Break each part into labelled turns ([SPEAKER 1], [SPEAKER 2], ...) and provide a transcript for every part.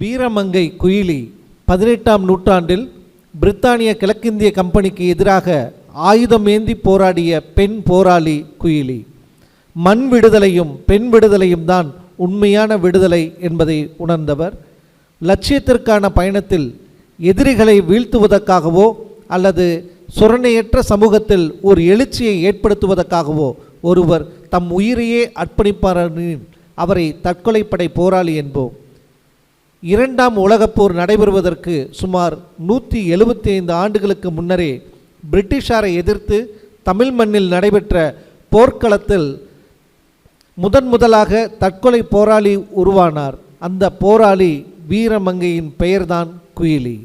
[SPEAKER 1] வீரமங்கை குயிலி பதினெட்டாம் நூற்றாண்டில் பிரித்தானிய கிழக்கிந்திய கம்பெனிக்கு எதிராக ஆயுதம் ஏந்தி போராடிய பெண் போராளி குயிலி. மண் விடுதலையும் பெண் விடுதலையும் தான் உண்மையான விடுதலை என்பதை உணர்ந்தவர். லட்சியத்திற்கான பயணத்தில் எதிரிகளை வீழ்த்துவதற்காகவோ அல்லது சுரணையற்ற சமூகத்தில் ஒரு எழுச்சியை ஏற்படுத்துவதற்காகவோ ஒருவர் தம் உயிரையே அர்ப்பணிப்பாரின் அவரை தற்கொலைப்படை போராளி என்போம். இரண்டாம் உலகப்போர் நடைபெறுவதற்கு சுமார் நூற்றி எழுபத்தி ஐந்து ஆண்டுகளுக்கு முன்னரே பிரிட்டிஷாரை எதிர்த்து தமிழ் மண்ணில் நடைபெற்ற போர்க்களத்தில் முதன் முதலாக தற்கொலை போராளி உருவானார். அந்த போராளி வீரமங்கையின் பெயர்தான் குயிலி.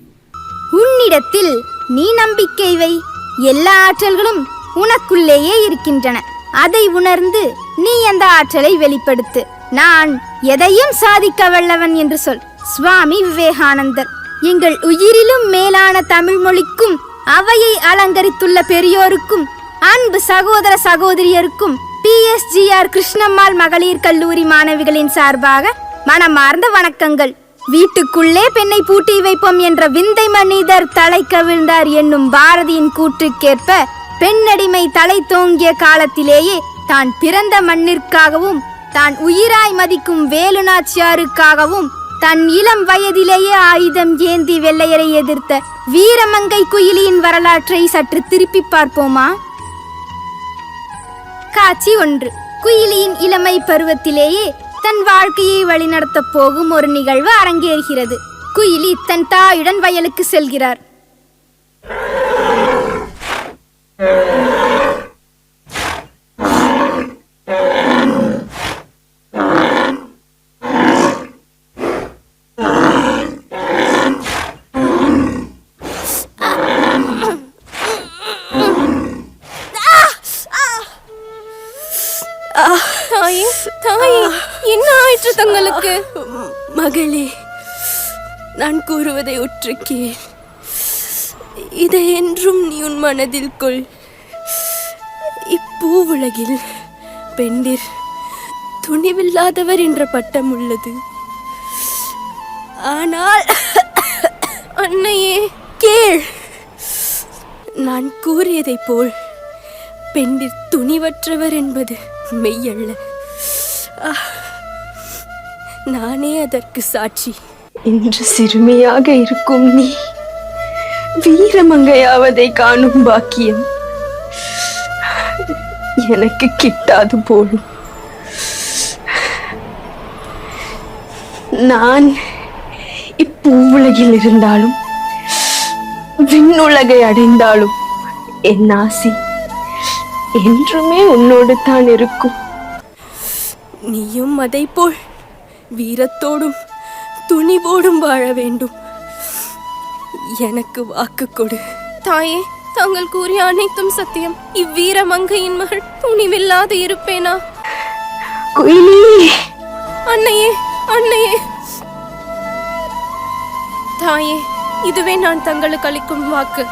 [SPEAKER 2] உன்னிடத்தில் நீ நம்பிக்கை வை. எல்லா ஆற்றல்களும் உனக்குள்ளேயே இருக்கின்றன. அதை உணர்ந்து நீ அந்த ஆற்றலை வெளிப்படுத்து. நான் எதையும் சாதிக்க வல்லவன் என்று சொல். சுவாமி விவேகானந்தர். எங்கள் உயிரிலும் மேலான தமிழ் மொழிக்கும் அவையை அலங்கரித்துள்ள பெரியோருக்கும் அன்பு சகோதர சகோதரியருக்கும் பிஎஸ்ஜிஆர் கிருஷ்ணம்மாள் மகளிர் கல்லூரி மாணவிகளின் சார்பாக மனமார்ந்த வணக்கங்கள். வீட்டுக்குள்ளே பெண்ணை பூட்டி வைப்போம் என்ற விந்தை மனிதர் தலை கவிழ்ந்தார் என்னும் பாரதியின் கூற்றுக்கேற்ப பெண்ணடிமை தலை தோங்கிய காலத்திலேயே தான் பிறந்த மண்ணிற்காகவும் தான் உயிராய் மதிக்கும் வேலுநாச்சியாருக்காகவும் தன் இளம் வயதிலேயே ஆயுதம் ஏந்தி வெள்ளையரை எதிர்த்த வீரமங்கை குயிலியின் வரலாற்றை சற்று திருப்பி பார்ப்போமா? காட்சி ஒன்று. குயிலியின் இளமை பருவத்திலேயே தன் வாழ்க்கையை வழிநடத்தப் போகும் ஒரு நிகழ்வு அரங்கேறுகிறது. குயிலி தன் தாயுடன் வயலுக்கு செல்கிறார்.
[SPEAKER 3] கூறுவதை உற்றுக்கேன் இதை என்றும் நீ உன் மனதில் கொள். இப்பூவுலகில் பெண்டிர் துணிவில்லாதவர் என்ற பட்டம் உள்ளது. ஆனால்
[SPEAKER 4] அன்னையே
[SPEAKER 3] கேள். நான் கூறியதைப் போல் பெண்டிர் துணிவற்றவர் என்பது மெய்யல்ல. நானே அதற்கு சாட்சி.
[SPEAKER 5] இன்று சிறுமியாக இருக்கும் நீ. வீரமங்கையாவதை காணும் பாக்கியம் எனக்கு கிட்டாது போலும். நான் இப்பூவுலகில் இருந்தாலும் விண்ணுலகை அடைந்தாலும் என் ஆசி என்றுமே உன்னோடு தான் இருக்கும்.
[SPEAKER 3] நீயும் அதைப் போல் வீரத்தோடும் துணிவோடும் வாழ வேண்டும். எனக்கு வாக்கு கொடு.
[SPEAKER 4] தாயே தாங்கள் கூறிய அனைத்தும் சத்தியம். இவ்வீர மங்கையின் மகள் துணிவில்லாது இருப்பேனா?
[SPEAKER 5] குயிலி!
[SPEAKER 4] அன்னையே அன்னையே! தாயே இதுவே நான் தங்களுக்கு அளிக்கும் வாக்கு.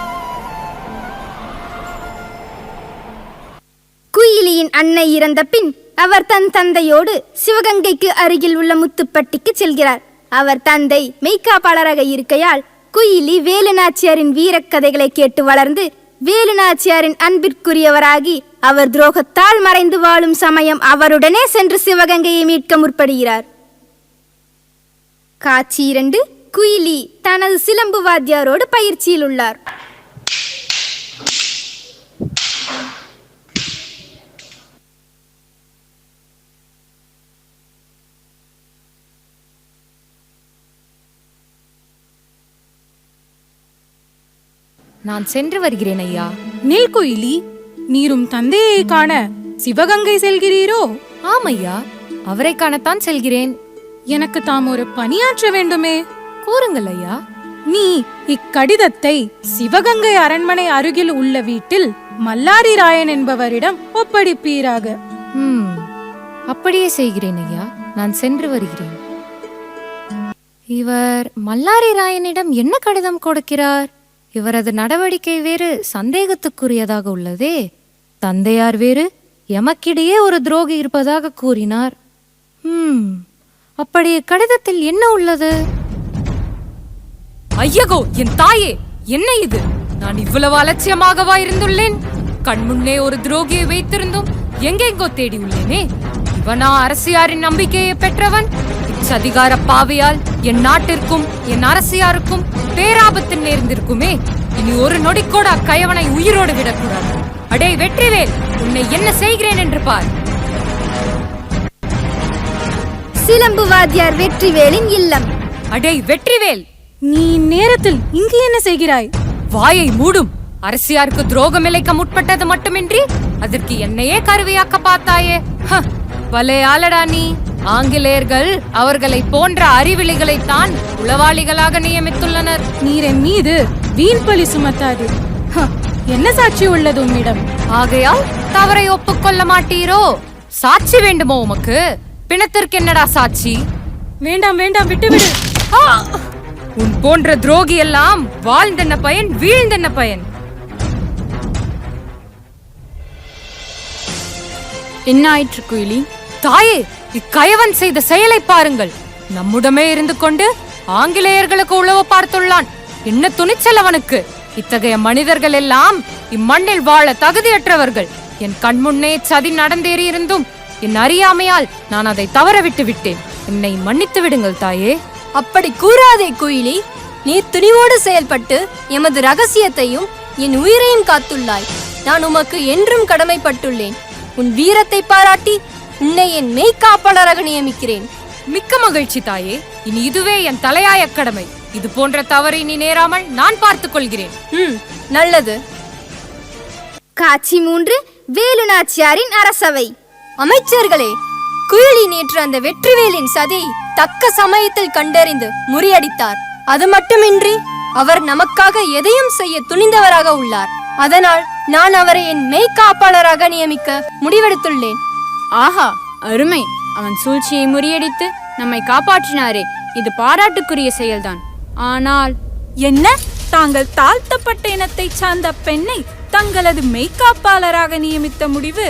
[SPEAKER 2] குயிலியின் அன்னை இறந்த பின் அவர் தன் தந்தையோடு சிவகங்கைக்கு அருகில் உள்ள முத்துப்பட்டிக்கு செல்கிறார். அவர் தந்தை மெய்க்காப்பாளராக இருக்கையால் குயிலி வேலுநாச்சியாரின் வீரக்கதைகளை கேட்டு வளர்ந்து வேலுநாச்சியாரின் அன்பிற்குரியவராகி அவர் துரோகத்தால் மறைந்து வாழும் சமயம் அவருடனே சென்று சிவகங்கையை மீட்க முற்படுகிறார். காட்சி இரண்டு குயிலி தனது சிலம்பு வாத்தியாரோடு பயிற்சியில் உள்ளார்.
[SPEAKER 6] நான் சென்று வருகிறேன் ஐயா.
[SPEAKER 7] நில் குயிலி நீரும் தந்தையை காண சிவகங்கை செல்கிறீரோ?
[SPEAKER 6] ஆம் ஐயா அவரை காணத்தான் செல்கிறேன்.
[SPEAKER 7] எனக்கு தாம் ஒரு பணியாற்ற வேண்டுமே.
[SPEAKER 6] கூறுங்கள் ஐயா.
[SPEAKER 7] நீ இக்கடிதத்தை சிவகங்கை அரண்மனை அருகில் உள்ள வீட்டில் மல்லாரி ராயன் என்பவரிடம் ஒப்படைப்பீராக.
[SPEAKER 6] அப்படியே செய்கிறேன் ஐயா. நான் சென்று வருகிறேன். இவர் மல்லாரி ராயனிடம் என்ன கடிதம் கொடுக்கிறார்? இவரது நடவடிக்கை வேறு சந்தேகத்துக்குரியதாக உள்ளதே. தந்தையார் வேறு எமக்கிடையே ஒரு துரோகி இருப்பதாக கூறினார். ம் அப்படி கடிதத்தில் என்ன உள்ளது? ஐயகோ என் தாயே என்ன இது? நான் இவ்வளவு அலட்சியமாகவா இருந்துள்ளேன்? கண்முன்னே ஒரு துரோகியை வைத்திருந்தும் எங்கெங்கோ தேடி உள்ளேனே இவனா அரசியாரின் நம்பிக்கையை பெற்றவன்? இச்சதிகார பாவையால் என் நாட்டிற்கும் என் அரசியாருக்கும் பேராபத்து நேர்ந்திருக்குமே. இனி ஒரு நொடிக்கூட அக்கயவனை உயிரோடு விடக்கூடாது. அடே வெற்றிவேல் உன்னை என்ன செய்கிறேன் என்று பார்.
[SPEAKER 2] சிலம்பு வாத்தியார் வெற்றிவேலின் இல்லம்.
[SPEAKER 6] அடே வெற்றிவேல்!
[SPEAKER 7] நீ நேரத்தில் இங்கு என்ன செய்கிறாய்?
[SPEAKER 6] வாயை மூடும். அரசியாருக்கு துரோகம் இழைக்க முற்பட்டது மட்டுமின்றி அதற்கு என்னையே கருவியாக்க பார்த்தாயே. ஆளடா நீ. ஆங்கிலேயர்கள் அவர்களை போன்ற அறிவிலிகளைத்தான் உளவாளிகளாக நியமித்துள்ளனர்.
[SPEAKER 7] நீர் என் மீது வீண் பழி சுமத்தாது. என்ன சாட்சி உள்ளது உன்னிடம்
[SPEAKER 6] ஆகையால் தவறை ஒப்புக்கொள்ள மாட்டீரோ? சாட்சி வேண்டுமோ உமக்கு? பிணத்திற்கு என்னடா சாட்சி?
[SPEAKER 7] வேண்டாம் வேண்டாம் விட்டுவிடு!
[SPEAKER 6] உன் போன்ற துரோகி எல்லாம் வாழ்ந்தென்ன பயன் வீழ்ந்தென்ன பயன்?
[SPEAKER 8] என்ன ஆயிற்று குயிலி?
[SPEAKER 6] தாயே இக்கயவன் செய்த செயலை பாருங்கள். நம்முடமே இருந்து கொண்டு ஆங்கிலேயர்களுக்கு உழவு பார்த்துள்ளான். என்ன துணிச்சல் அவனுக்கு. இத்தகைய மனிதர்கள் எல்லாம் இம்மண்ணில் வாழ தகுதியற்றவர்கள். என் கண்முன்னே சதி நடந்தேறி இருந்தும் என் அறியாமையால் நான் அதை தவற விட்டு விட்டேன். என்னை மன்னித்து விடுங்கள் தாயே.
[SPEAKER 3] அப்படி கூறாதே குயிலி. நீ துணிவோடு செயல்பட்டு எமது ரகசியத்தையும் என் உயிரையும் காத்துள்ளாய். நான் உமக்கு என்றும் கடமைப்பட்டுள்ளேன். உன் வீரத்தை பாராட்டி உன்னை என் மெய்க்காப்பாளராக நியமிக்கிறேன்.
[SPEAKER 6] மிக்க மகிழ்ச்சி தாயே. இனி இதுவே என் தலையாய கடமை. இது போன்ற தவறை நீ நேராமல் நான் பார்த்துக் கொள்கிறேன்.
[SPEAKER 3] ம் நல்லது.
[SPEAKER 2] காட்சி மூன்று வேலுநாச்சியாரின் அரசவை.
[SPEAKER 3] அமைச்சர்களே குயிலி நேற்று அந்த வெற்றிவேலின் சதி தக்க சமயத்தில் கண்டறிந்து முறியடித்தார். அது மட்டுமின்றி அவர் நமக்காக எதையும் செய்ய துணிந்தவராக உள்ளார். அதனால் நான் அவரை என் மெய்காப்பாளராக நியமிக்க முடிவெடுத்துள்ளேன்.
[SPEAKER 8] ஆஹா அருமை. அவன் சூழ்ச்சியை முறியடித்து நம்மை காப்பாற்றினாரே. இது பாராட்டுக்குரிய செயல்தான். ஆனால்
[SPEAKER 7] என்ன? தாங்கள் தாழ்த்தப்பட்ட இனத்தைச் சார்ந்த பெண்ணை தங்களது மெய்காப்பாளராக நியமித்த முடிவு?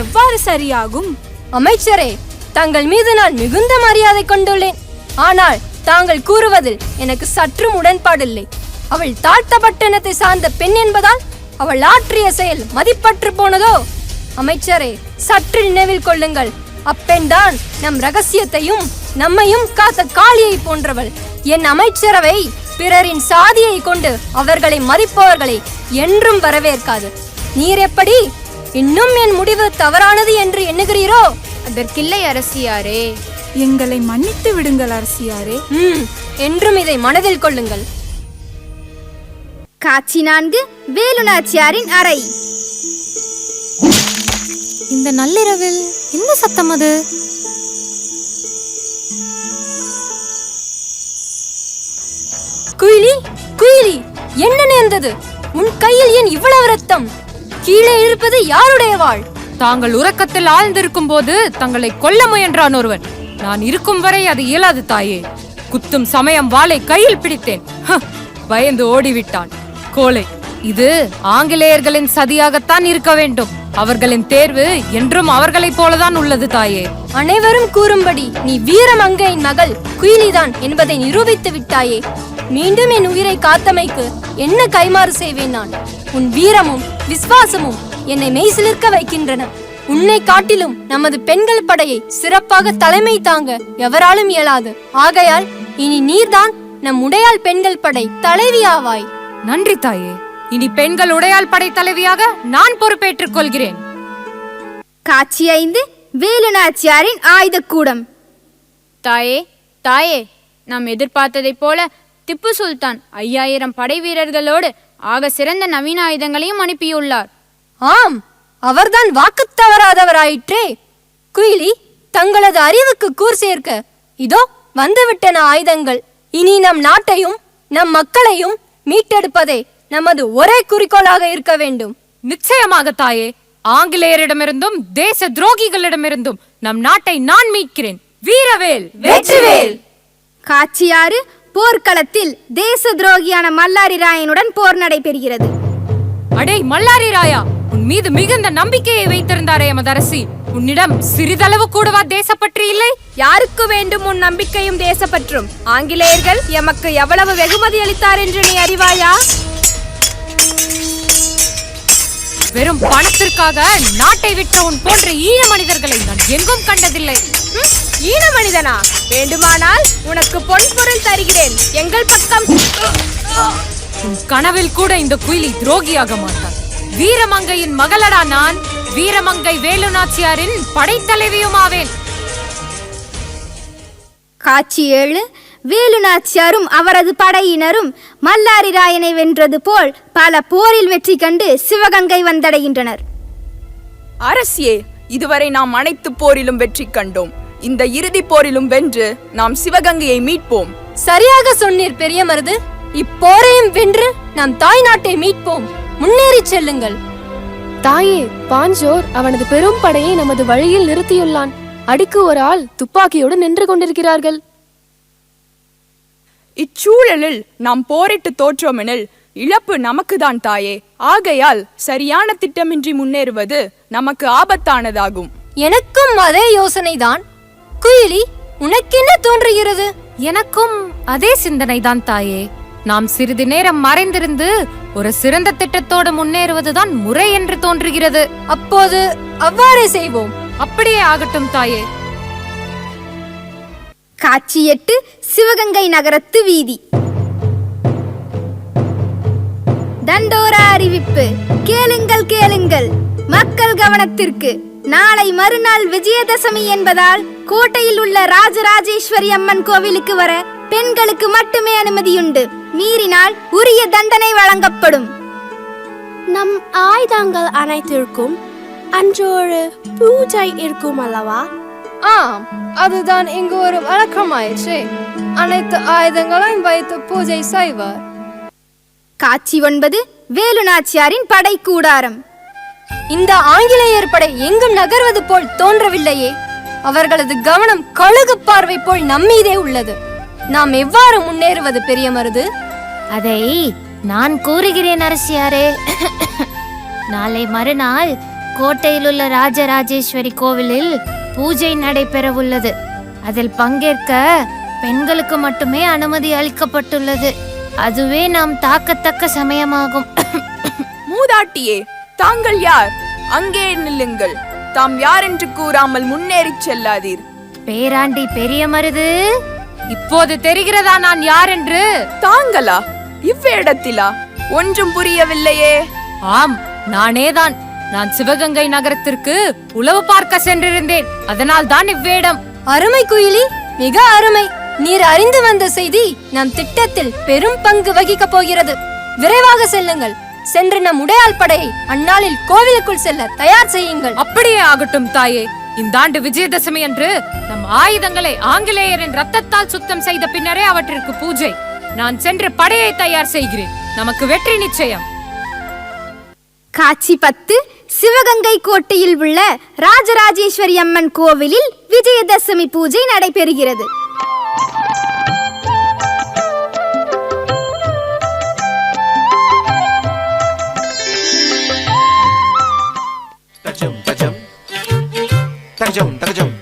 [SPEAKER 7] எவ்வாறு சரியாகும்?
[SPEAKER 3] அமைச்சரே தங்கள் மீது நான் மிகுந்த மரியாதை கொண்டுள்ளேன். ஆனால் தாங்கள் கூறுவதில் எனக்கு சற்றும் உடன்பாடில்லை. அவள் தாழ்த்தப்பட்ட இனத்தை சார்ந்த பெண் என்பதால் அவள் ஆற்றிய செயல் மதிப்பற்று போனதோ? அமைச்சரே சற்று நினைவில் கொள்ளுங்கள். அப்பெண்தான் நம் ரகசியத்தையும் நம்மையும் காத்த காளியை போன்றவள். என் அமைச்சரவை பிறரின் சாதியை கொண்டு அவர்களை மதிப்பவர்களை என்றும் வரவேற்காது. நீர் எப்படி? இன்னும் என் முடிவு தவறானது என்று எண்ணுகிறீரோ?
[SPEAKER 8] அதற்கில்லை அரசியாரே.
[SPEAKER 7] எங்களை மன்னித்து விடுங்கள் அரசியாரே.
[SPEAKER 3] ம் என்றும் இதை மனதில் கொள்ளுங்கள்.
[SPEAKER 2] காட்சி நான்கு வேலுநாச்சியாரின் அறை.
[SPEAKER 6] இந்த நள்ளிரவில் என்ன சத்தம் அது?
[SPEAKER 3] குயிலி குயிலி என்ன நேர்ந்தது? உன் கையில் ஏன் இவ்வளவு ரத்தம்? கீழே இருப்பது யாருடைய வாழ்?
[SPEAKER 6] தாங்கள் உறக்கத்தில் ஆழ்ந்திருக்கும் போது தங்களை கொல்ல முயன்றான் ஒருவன். நான் இருக்கும் வரை அது இயலாது தாயே. குத்தும் சமயம் வாளை கையில் பிடித்தேன். ஹ, பயந்து ஓடிவிட்டான். கோலை இது ஆங்கிலேயர்களின் சதியாகத்தான் இருக்க வேண்டும். அவர்களின் தேர்வு என்றும் அவர்களைப் போலதான் உள்ளது தாயே.
[SPEAKER 3] அனைவரும் கூறும்படி நீ வீரமங்கையின் மகள் குயிலிதான் என்பதை நிரூபித்து விட்டாயே. மீண்டும் என் உயிரை காத்தமைக்கு என்ன கைமாறு செய்வேன் நான்? உன் வீரமும் விசுவாசமும் என்னை மெய்சிலிர்க்க வைக்கின்றன. உன்னை காட்டிலும் நமது பெண்கள் படையை சிறப்பாக தலைமை தாங்க எவராலும் இயலாது. ஆகையால் இனி நீர்தான் நம் உடையாள் பெண்கள் படை தலைவியாவாய்
[SPEAKER 6] நன்றி தாயே. இனி பெண்கள் உடையாள் படை தலைவியாக நான் பொறுப்பேற்றுக் கொள்கிறேன்.
[SPEAKER 2] காட்சி ஐந்து வேலுநாச்சியாரின் ஆயுதக்கூடம்.
[SPEAKER 8] தாயே தாயே நாம் எதிர்பார்த்ததைப் போல திப்பு சுல்தான் ஐயாயிரம் படை வீரர்களோடு ஆக சிறந்த நவீன ஆயுதங்களையும் அனுப்பியுள்ளார்.
[SPEAKER 3] ஆம் அவர்தான் வாக்கு தவறாதவராயிற்றே குயிலி தங்களது அறிவுக்கு கூர் சேர்க்க. இதோ வந்துவிட்டன ஆயுதங்கள். இனி நம் நாட்டையும் நம் மக்களையும் மீட்டெடுப்பதே நமது ஒரே குறிக்கோளாக இருக்க வேண்டும்.
[SPEAKER 6] நிச்சயமாக தாயே ஆங்கிலேயரிடமிருந்தும் தேச துரோகிகளிடமிருந்தும் நம் நாட்டை நான் மீட்கிறேன். வீரவேல்!
[SPEAKER 3] வெற்றிவேல்!
[SPEAKER 2] காட்சி ஆறு போர்க்களத்தில் தேச துரோகியான மல்லாரி ராயனுடன் போர் நடைபெறுகிறது.
[SPEAKER 6] அடே மல்லாரி ராயா உன் மீது மிகுந்த நம்பிக்கையை வைத்திருந்தாரே எமது அரசி உன்னிடம் சிறிதளவு கூடவா தேசப்பற்று இல்லை?
[SPEAKER 4] யாருக்கு வேண்டும் உன் நம்பிக்கையும் தேசப்பற்றும்? ஆங்கிலேயர்கள் எமக்கு எவ்வளவு வெகுமதி அளித்தார் என்று நீ அறிவாயா?
[SPEAKER 6] வெறும் பணத்திற்காக நாட்டை விட்ட உன் போன்ற ஈன மனிதர்களை நான் எங்கும் கண்டதில்லை.
[SPEAKER 4] ஈன மனிதனா? வேண்டுமானால் உனக்கு பொன் பொருள் தருகிறேன். எங்கள் பக்கம்.
[SPEAKER 6] உன் கனவில் கூட இந்த குயிலி துரோகியாக மாட்டான். வீரமங்கையின் மகளடா நான் வீரமங்கை வேலுநாச்சியாரின் படைத்தலைவியுமாவேன்.
[SPEAKER 2] காட்சி ஏழு வேலுநாச்சியாரும் அவரது படையினரும் மல்லாரி ராயனை வென்றது போல் பல போரில் வெற்றி கண்டு சிவகங்கை வந்தடைகின்றனர்.
[SPEAKER 9] அரசியே இதுவரை நாம் அனைத்து போரிலும் வெற்றி கண்டோம். இந்த இறுதி போரிலும் வென்று நாம் சிவகங்கையை மீட்போம்.
[SPEAKER 3] சரியாக சொன்னீர் பெரிய மருது இப்போரையும் வென்று நம் தாய் நாட்டை மீட்போம். முன்னேறிச் செல்லுங்கள்.
[SPEAKER 4] தாயே பாஞ்சோர் அவனது பெரும் படையை நமது வழியில் நிறுத்தியுள்ளான். அடிக்கு ஒரு ஆள் துப்பாக்கியோடு நின்று கொண்டிருக்கிறார்கள்.
[SPEAKER 9] இச்சூழலில் நாம் போரிட்டு தோற்றோமெனில் இழப்பு நமக்குதான் தாயே. ஆகையால் சரியான திட்டமின்றி முன்னேறுவது நமக்கு ஆபத்தானதாகும்.
[SPEAKER 3] எனக்கும் அதே யோசனைதான். குயிலி உனக்கென்ன தோன்றுகிறது?
[SPEAKER 6] எனக்கும் அதே சிந்தனைதான் தாயே. நாம் சிறிது நேரம் மறைந்திருந்து ஒரு சிறந்த திட்டத்தோடு முன்னேறுவதுதான் முறை என்று தோன்றுகிறது.
[SPEAKER 3] அப்போது அவ்வாறே செய்வோம்.
[SPEAKER 6] அப்படியே ஆகட்டும் தாயே.
[SPEAKER 2] காட்சி எட்டு சிவகங்கை நகரத்து வீதி. தண்டோரா அறிவிப்பு. கேளுங்கள் கேளுங்கள். மக்கள் கவனத்திற்கு. நாளை மறுநாள் விஜயதசமி என்பதால் கோட்டையில் உள்ள ராஜராஜேஸ்வரி அம்மன் கோவிலுக்கு வர பெண்களுக்கு மட்டுமே அனுமதியுண்டு. மீறினால் உரிய தண்டனை வழங்கப்படும்.
[SPEAKER 4] நம் ஆயுதங்கள் அனைத்திற்கும் அன்று ஒரு பூஜை இருக்கும் அல்லவா?
[SPEAKER 3] ஆம் அதுதான் இங்கு ஒரு வழக்கமாயிற்று. அனைத்து ஆயுதங்களையும் வைத்து பூஜை செய்வார்.
[SPEAKER 2] காட்சி ஒன்பது வேலுநாச்சியாரின் படை கூடாரம்
[SPEAKER 3] இந்த ஆங்கிலேயர் படை எங்கும் நகர்வது போல் தோன்றவில்லையே. அவர்களது கவனம் கழுகு பார்வை போல் நம்மீதே உள்ளது. நாம் எவ்வாறு முன்னேறுவது பெரிய மருது?
[SPEAKER 10] அதை நான் கூறுகிறேன் அரசியாரே. நாளை மறுநாள் கோட்டையில் உள்ள ராஜராஜேஸ்வரி கோவிலில் பூஜை நடைபெறவுள்ளது. அதில் பங்கேற்க பெண்களுக்கு மட்டுமே அனுமதி அளிக்கப்பட்டுள்ளது. அதுவே நாம் தாக்கத்தக்க சமயமாகும்.
[SPEAKER 9] மூதாட்டியே தாங்கள் யார்? அங்கே நில்லுங்கள். தாம் யார் என்று கூறாமல் முன்னேறிச் செல்லாதீர்.
[SPEAKER 10] பேராண்டி பெரிய மருது
[SPEAKER 6] இப்போது தெரிகிறதா நான் யார் என்று
[SPEAKER 9] தாங்களா? இவ்விடத்திலா? ஒன்றும் புரியவில்லையே.
[SPEAKER 6] ஆம் நானேதான். நான் சிவகங்கை நகரத்திற்கு உளவு பார்க்க சென்றிருந்தேன். அதனால் தான் இவ்வேடம்.
[SPEAKER 3] அருமை குயிலி மிக அருமை. நீர் அறிந்து வந்த செய்தி நம் திட்டத்தில் பெரும் பங்கு வகிக்கப் போகிறது. விரைவாக செல்லுங்கள். சென்று நம் உடையாள் படையை அந்நாளில் கோவிலுக்குள் செல்ல தயார் செய்யுங்கள்.
[SPEAKER 6] அப்படியே ஆகட்டும் தாயே. இந்த ஆண்டு விஜயதசமி அன்று நம் ஆயுதங்களை ஆங்கிலேயரின் ரத்தத்தால் சுத்தம் செய்த பின்னரே அவற்றிற்கு பூஜை. நான் சென்று படையை தயார் செய்கிறேன். நமக்கு வெற்றி நிச்சயம்.
[SPEAKER 2] காட்சி பத்து சிவகங்கை கோட்டையில் உள்ள ராஜராஜேஸ்வரி அம்மன் கோவிலில் விஜயதசமி பூஜை நடைபெறுகிறது.
[SPEAKER 11] தஜம் தஜம். தஜம் தஜம்.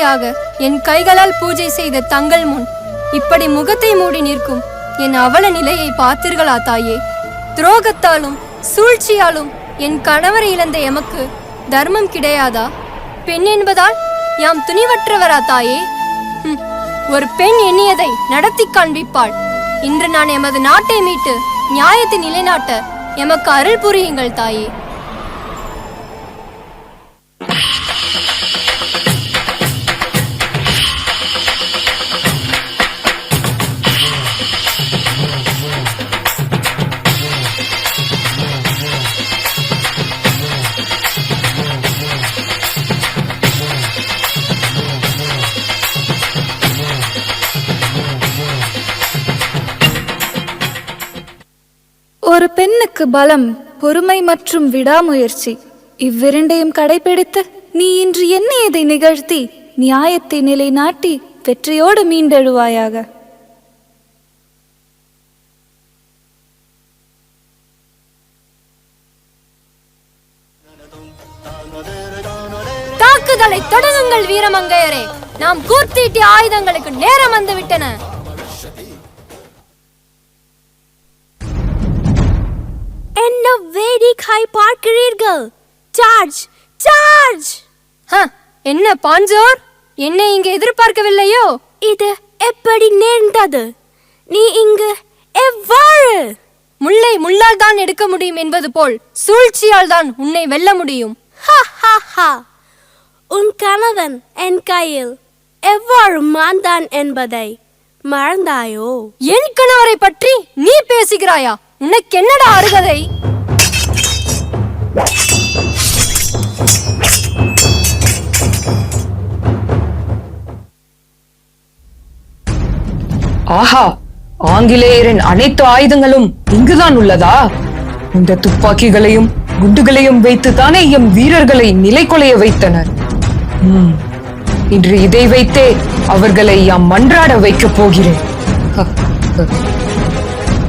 [SPEAKER 3] சாட்சியாக என் கைகளால் பூஜை செய்த தங்கள் முன் இப்படி முகத்தை மூடி நிற்கும் என் அவல நிலையை பார்த்தீர்களா தாயே? துரோகத்தாலும் சூழ்ச்சியாலும் என் கணவரை இழந்த எமக்கு தர்மம் கிடையாதா? பெண் என்பதால் யாம் துணிவற்றவரா தாயே? ஒரு பெண் எண்ணியதை நடத்தி காண்பிப்பாள். இன்று நான் எமது நாட்டை மீட்டு நியாயத்தை நிலைநாட்ட எமக்கு அருள் புரியுங்கள் தாயே.
[SPEAKER 7] உனக்கு பலம் பொறுமை மற்றும் விடாமுயற்சி. இவ்விரண்டையும் கடைபிடித்து நீ இன்று என்ன இதை நிகழ்த்தி நியாயத்தை நிலைநாட்டி வெற்றியோடு மீண்டெழுவாயாக?
[SPEAKER 3] தாக்குதலை தொடங்குங்கள் வீரமங்கையரே. நாம் கூர்த்தீட்டிய ஆயுதங்களுக்கு நேரம் வந்துவிட்டன.
[SPEAKER 2] என்ன வேடிக்கை பார்க்கிறீர்கள்? சார்ஜ் சார்ஜ்
[SPEAKER 3] என்ன பாஞ்சோர்? என்னை இங்கே எதிர்பார்க்கவில்லையோ?
[SPEAKER 2] இது எப்படி நேர்ந்தது? நீ இங்கு எவ்வாறு?
[SPEAKER 3] முல்லை முள்ளால் தான் எடுக்க முடியும் என்பது போல் சூழ்ச்சியால் தான் உன்னை வெல்ல முடியும்.
[SPEAKER 2] உன் கணவன் என் கையில் எவ்வாறு மாந்தான் என்பதை மறந்தாயோ?
[SPEAKER 3] என் கணவரை பற்றி நீ பேசுகிறாயா? உனக்கு என்னடா அருகதை?
[SPEAKER 12] ஆஹா ஆங்கிலேயரின் அனைத்து ஆயுதங்களும் இங்குதான் உள்ளதா? இந்த துப்பாக்கிகளையும் குண்டுகளையும் வைத்து தானே எம் வீரர்களை நிலைகொலைய வைத்தனர். ம், இன்று இதை வைத்தே அவர்களை யாம் மன்றாட வைக்கப் போகிறேன். ஹ, ஹ.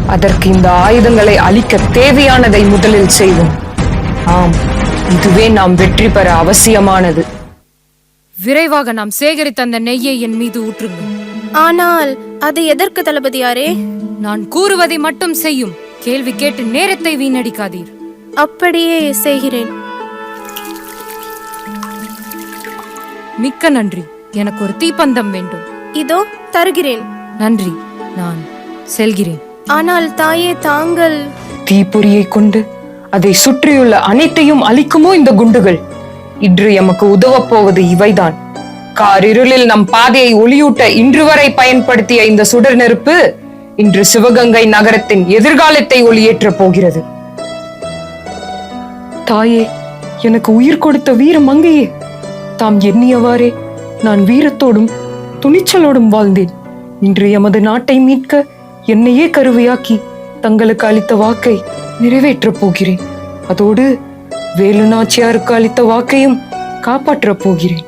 [SPEAKER 12] அதற்கு இந்த ஆயுதங்களை அழிக்க தேவையானதை முதலில் செய்வோம். ஆம் இதுவே நாம் வெற்றி பெற அவசியமானது.
[SPEAKER 6] விரைவாக நாம் சேகரித்த அந்த நெய்யை என் மீது ஊற்றுங்கள்.
[SPEAKER 4] ஆனால் அது எதற்கு தளபதியாரே?
[SPEAKER 6] நான் கூறுவதை மட்டும் செய்யும். கேள்வி கேட்டு நேரத்தை வீணடிக்காதீர்.
[SPEAKER 4] அப்படியே செய்கிறேன்.
[SPEAKER 6] மிக்க நன்றி. எனக்கு ஒரு தீப்பந்தம் வேண்டும்.
[SPEAKER 4] இதோ தருகிறேன்.
[SPEAKER 6] நன்றி. நான் செல்கிறேன்.
[SPEAKER 4] ஆனால் தாயே தாங்கள்
[SPEAKER 12] தீப்பொறியை கொண்டு அதை சுற்றியுள்ள அனைத்தையும் அழிக்குமோ இந்த குண்டுகள்? இன்று எமக்கு உதவப் போவது இவைதான். காரிருளில் நம் பாதையை ஒளியூட்ட இன்று வரை பயன்படுத்திய இந்த சுடர் நெருப்பு இன்று சிவகங்கை நகரத்தின் எதிர்காலத்தை ஒளியேற்றப் போகிறது. தாயே எனக்கு உயிர் கொடுத்த வீர மங்கையே! தாம் எண்ணியவாறே நான் வீரத்தோடும் துணிச்சலோடும் வாழ்ந்தேன். இன்று எமது நாட்டை மீட்க என்னையே கருவியாக்கி தங்களுக்கு அளித்த வாக்கை நிறைவேற்றப் போகிறேன். அதோடு வேலு நாச்சியாருக்கு அளித்த வாக்கையும் காப்பாற்றப் போகிறேன்.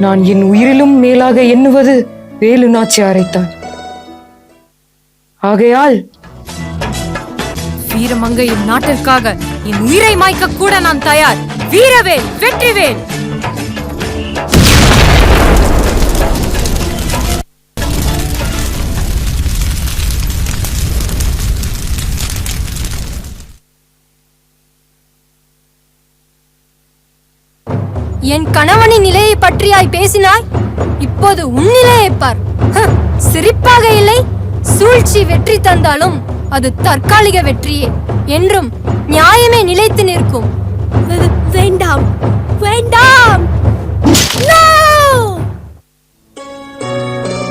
[SPEAKER 12] நான் என் உயிரிலும் மேலாக எண்ணுவது வேலு நாச்சியாரைத்தான். ஆகையால்
[SPEAKER 6] வீரமங்கையின் நாட்டிற்காக என் உயிரை மாய்க்க கூட நான் தயார். வீரவேல் வெற்றிவேல்!
[SPEAKER 3] என் கணவனின் நிலையை பற்றியாய் பேசினாய். இப்போது உன் நிலையை பார். சிரிப்பாக இல்லை. சூழ்ச்சி வெற்றி தந்தாலும் அது தற்காலிக வெற்றியே என்றும் நியாயமே நிலைத்து நிற்கும்.
[SPEAKER 2] வேண்டாம். வேண்டாம்!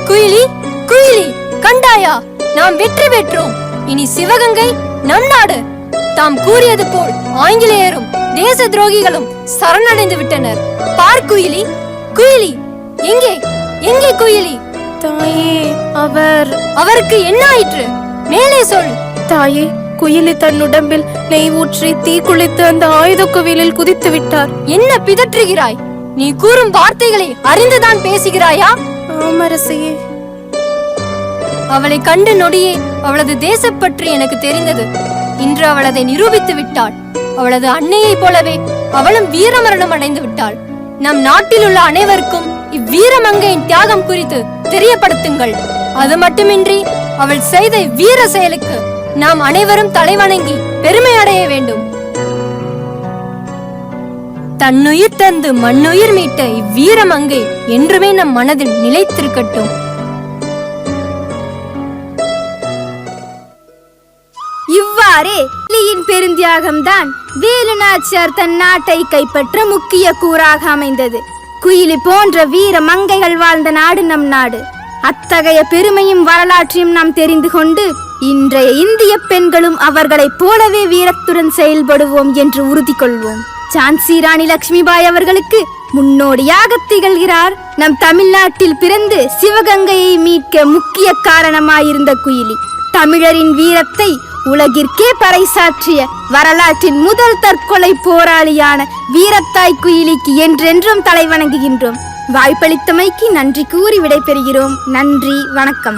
[SPEAKER 3] குயிலி குயிலி கண்டாயா? நாம் வெற்றி பெற்றோம். இனி சிவகங்கை நம் நாடு தாம் கூறியது போல் ஆங்கிலேயரும் தேச துரோகிகளும் சரணடைந்து விட்டனர். பார் குயிலி குயிலி எங்கே எங்கே குயிலி?
[SPEAKER 4] தாயே அவர்.
[SPEAKER 3] அவருக்கு என்ன ஆயிற்று? மேலே சொல்.
[SPEAKER 4] தாயே குயிலி தன் உடம்பில் நெய் ஊற்றி தீ குளித்து அந்த ஆயுத குவியலில் குதித்து விட்டார்.
[SPEAKER 3] என்ன பிதற்றுகிறாய்? நீ கூறும் வார்த்தைகளை அறிந்துதான் பேசுகிறாயா?
[SPEAKER 4] ஆமரசியே.
[SPEAKER 3] அவளை கண்டு நொடியே அவளது தேசப்பற்று எனக்கு தெரிந்தது. இன்று அவள் அதை நிரூபித்து விட்டாள். அவளது அன்னையைப் போலவே அவளும் வீரமரணம் அடைந்து விட்டாள். நம் நாட்டில் உள்ள அனைவருக்கும் இவ்வீரமங்கையின் தியாகம் குறித்து தெரியப்படுத்துங்கள். அது மட்டுமின்றி அவள் செய்த வீர செயலுக்கு நாம் அனைவரும் தலைவணங்கி பெருமை அடைய வேண்டும். தன்னுயிர் தந்து மண்ணுயிர் மீட்ட இவ்வீரமங்கை என்றுமே நம் மனதில் நிலைத்திருக்கட்டும்.
[SPEAKER 2] இவ்வாறே காந்தியின் பெருந்தியாகம்தான் வேலு நாச்சியார் தன் நாட்டை கைப்பற்ற முக்கிய கூறாக அமைந்தது. குயிலி போன்ற வீர மங்கைகள் வாழ்ந்த நாடு நம் நாடு. அத்தகைய பெருமையும் வரலாற்றையும் நாம் தெரிந்து கொண்டு இன்றைய இந்திய பெண்களும் அவர்களைப் போலவே வீரத்துடன் செயல்படுவோம் என்று உறுதி கொள்வோம். ஜான்சி ராணி லட்சுமிபாய் அவர்களுக்கு முன்னோடியாக திகழ்கிறார். நம் தமிழ்நாட்டில் பிறந்து சிவகங்கையை மீட்க முக்கிய காரணமாயிருந்த குயிலி. தமிழரின் வீரத்தை உலகிற்கே பறைசாற்றிய வரலாற்றின் முதல் தற்கொலை போராளியான வீரத்தாய் குயிலிக்கு என்றென்றும் தலைவணங்குகின்றோம். வாய்ப்பளித்தமைக்கு நன்றி கூறி விடைபெறுகிறோம். நன்றி வணக்கம்.